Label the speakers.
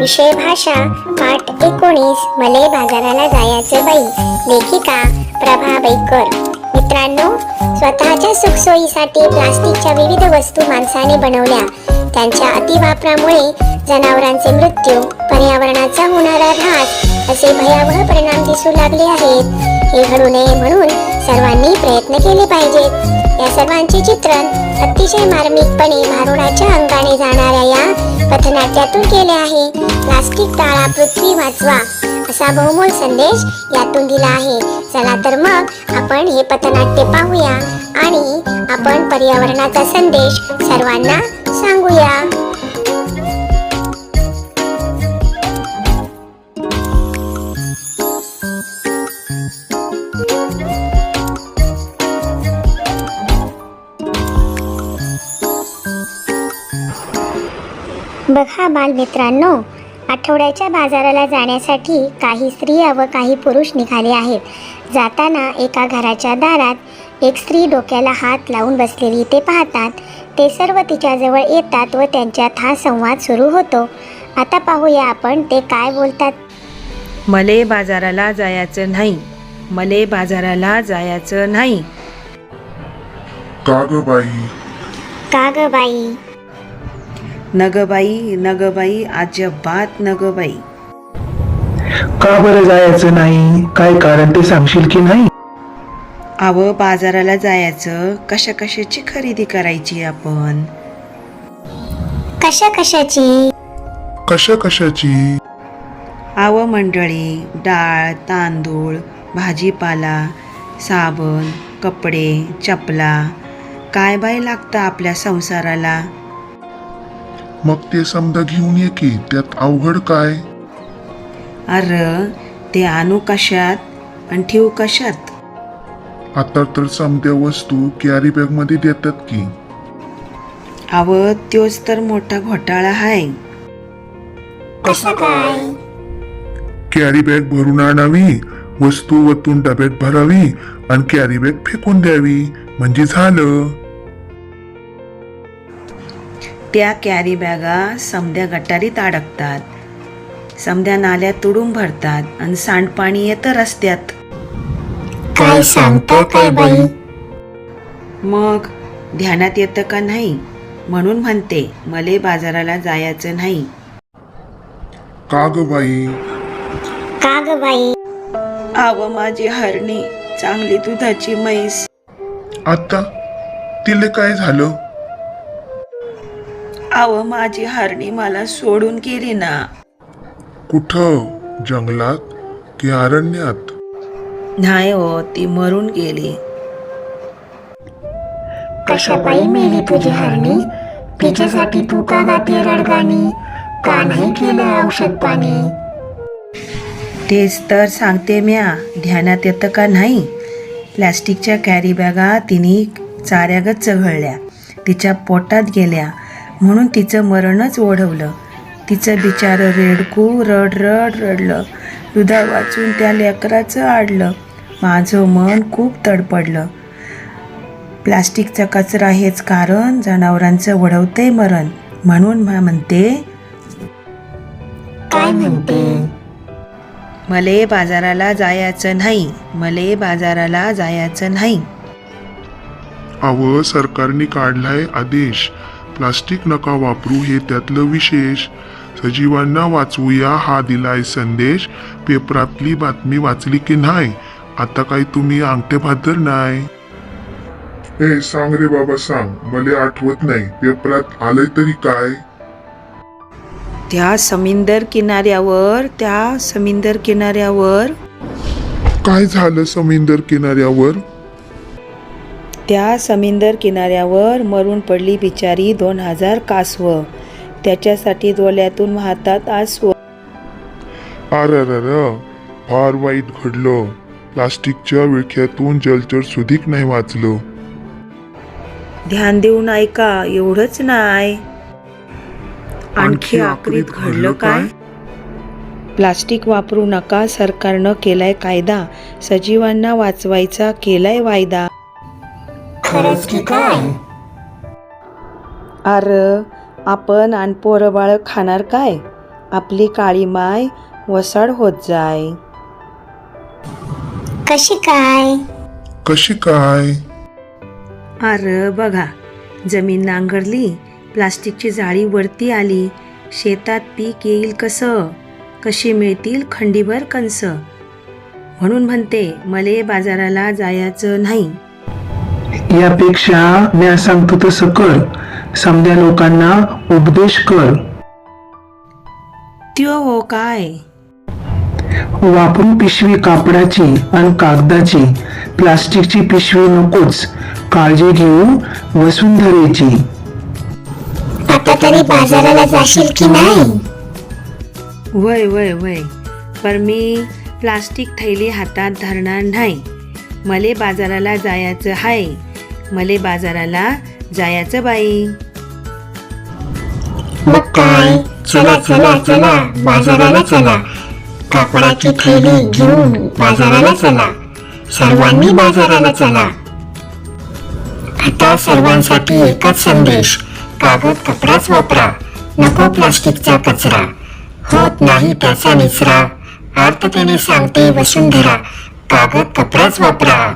Speaker 1: विषय भाषा पाठ एकोणीस मले बाजाराला जायचं बाई. लेखिका प्रभा बैकर मित्रांनो स्वतःच्या सुखसोयीसाठी प्लास्टिकच्या विविध वस्तू माणसाने बनवल्या. त्यांच्या अतिवापरामुळे जनावरांचे मृत्यू पर्यावरणाचा होणारा ऱ्हास असे भयावह परिणाम दिसू लागले आहेत. हे घडू नये म्हणून सर्वांनी प्रयत्न केले पाहिजेत. या सर्वांचे चित्रण अतिशय मार्मिकपणे भारुडाच्या अंगाने जाणाऱ्या या पथनाट्यातून केले आहे. प्लास्टिक टाळा पृथ्वी वाचवा असा बहुमोल संदेश यातून दिला आहे. चला तर मग आपण हे पथनाट्य पाहूया आणि आपण पर्यावरणाचा संदेश सर्वांना सांगूया. बघा बालमित्रांनो आठवड्याच्या बाजाराला जाण्यासाठी काही स्त्रिया व काही पुरुष निघाले आहेत. जाताना एका घराच्या दारात एक स्त्री डोक्याला हात लावून बसलेली ते पाहतात. ते सर्व तिच्याजवळ येतात व त्यांच्यात हा संवाद सुरू होतो. आता पाहूया आपण ते काय बोलतात.
Speaker 2: मले बाजाराला जायचं नाही. मले बाजाराला जायचं नाही.
Speaker 3: का ग बाई?
Speaker 1: का ग बाई?
Speaker 2: नगबाई नगबाई अजिबात नगबाई.
Speaker 4: का बरं जायचं नाही? काय कारण ते सांगशील की नाही?
Speaker 2: अव बाजाराला जायचं. कशा कशाची खरेदी करायची आपण?
Speaker 1: कशा कशाची?
Speaker 3: कशा कशाची?
Speaker 2: आव मंडळी डाळ तांदूळ भाजीपाला साबण कपडे चपला. काय बाय लागतं आपल्या संसाराला?
Speaker 3: मग ते समजा घेऊन ये की त्यात अवघड काय?
Speaker 2: अर ते आणू कशात? आणि ठेवू कशात?
Speaker 3: आता तर समद्या वस्तू कॅरी बॅगमध्ये देतात की.
Speaker 2: अव त्योच तर मोठा घोटाळा आहे
Speaker 1: कसं काय?
Speaker 3: कॅरी बॅग भरून आणावी वस्तू वतून डब्यात भरावी आणि कॅरी बॅग फेकून द्यावी. म्हणजे झालं.
Speaker 2: त्या कॅरी बॅगा समद्या गटारीत अडकतात. समद्या नाल्यात तुडून भरतात आणि सांडपाणी येतं रस्त्यात.
Speaker 1: काय सांगता काय बाई?
Speaker 2: मग ध्यानात येतं का नाही? म्हणून म्हणते मले बाजाराला जायचं नाही.
Speaker 3: का ग बाई?
Speaker 1: का ग बाई?
Speaker 2: आव माझी हरणी चांगली दुधाची म्हैस.
Speaker 3: आता तिले काय झालं?
Speaker 2: आव माझी हरणी मला सोडून गेली ना.
Speaker 3: कुठं? जंगलात की अरण्यात?
Speaker 2: नाही हो ती मरून गेली.
Speaker 1: कशा बाई मेली तुझी हरणी? तिच्यासाठी तू का गाते रडगाणी? का नाही केलं औषध पाणी?
Speaker 2: तेच तर सांगते म्या ध्यानात येतं का नाही? प्लॅस्टिकच्या कॅरी बॅगा तिने चाऱ्यागत चघळल्या. तिच्या पोटात गेल्या. म्हणून तिचं मरणच ओढवलं. तिचं बिचारं रेडकू रड रड रडलं. दुधा वाचून त्या लेकराचं आडलं. माझं मन खूप तडपडलं. प्लास्टिकचा कचरा हेच कारण जनावरांचं ओढवते मरण. म्हणून म्हणते
Speaker 1: काय म्हणते?
Speaker 2: मले बाजाराला जायचं नाही. मले बाजाराला जायचं नाही.
Speaker 3: अव सरकारने काढलाय आदेश. प्लास्टिक नका वापरू हे त्यातलं विशेष. सजीवांना वाचवूया हा दिलाय संदेश. पेपरातली बातमी वाचली की नाही? आता काही तुम्ही अंगठे भादर नाही? ए सांग रे बाबा सांग. मला आठवत नाही. पेपरात आलंय तरी काय?
Speaker 2: त्या समुंदर किनाऱ्यावर त्या समुंदर किनाऱ्यावर.
Speaker 3: काय झालं समुंदर किनाऱ्यावर?
Speaker 2: त्या समुंदर किनाऱ्यावर मरून पडली बिचारी दोन हजार कासव. त्याच्यासाठी डोळ्यातून वाहतात आसव
Speaker 3: अर फार वाईट घडलं. प्लास्टिकच्या विळख्यातून जलचर सुधीक नाही वाचलं.
Speaker 2: ध्यान देऊन ऐका एवढंच नाही. आणखी आकरीत घडलं काय? प्लास्टिक वापरू नका सरकारनं केलाय कायदा. सजीवांना वाचवायचा केलाय वायदा.
Speaker 1: खरंच की काय?
Speaker 2: अर आपण आणि पोरं बाळ खाणार काय? आपली काळी माय वसाड होत जाय.
Speaker 1: कशी काय?
Speaker 3: कशी काय?
Speaker 2: अरे बघा जमीन नांगरली प्लास्टिकची जाळी वरती आली शेतात पीक येईल कसं? कशी मिळतील खंडीभर कणस? म्हणून म्हणते मले बाजाराला जायचं नाही.
Speaker 4: यापेक्षा म्या सांगतो तसं कर समध्या लोकांना उपदेश कर.
Speaker 2: त्यो हो काय?
Speaker 4: वापरून पिशवी कापडाची आणि कागदाची प्लास्टिकची पिशवी नकोच काळजी घेऊ वसुंधरेची.
Speaker 1: आता तरी बाजाराला जाशील की नाही?
Speaker 2: वय वय वय. पर मी प्लास्टिक थैली हातात धरणार नाही. मले बाजाराला जायचं हाय. मले बाजाराला जायचं बाई.
Speaker 1: मग काय? चला चला चला बाजाराला चला. कापडाची थैली घेऊन बाजाराला चला. सर्वांनी बाजाराला चला. आता सर्वांसाठी एकच संदेश. कागद कपडाच वापरा. नको प्लास्टिकचा कचरा. होत नाही त्याचा निचरा. अर्थतेने सांगते वसुंधरा कागद कपडाच वापरा.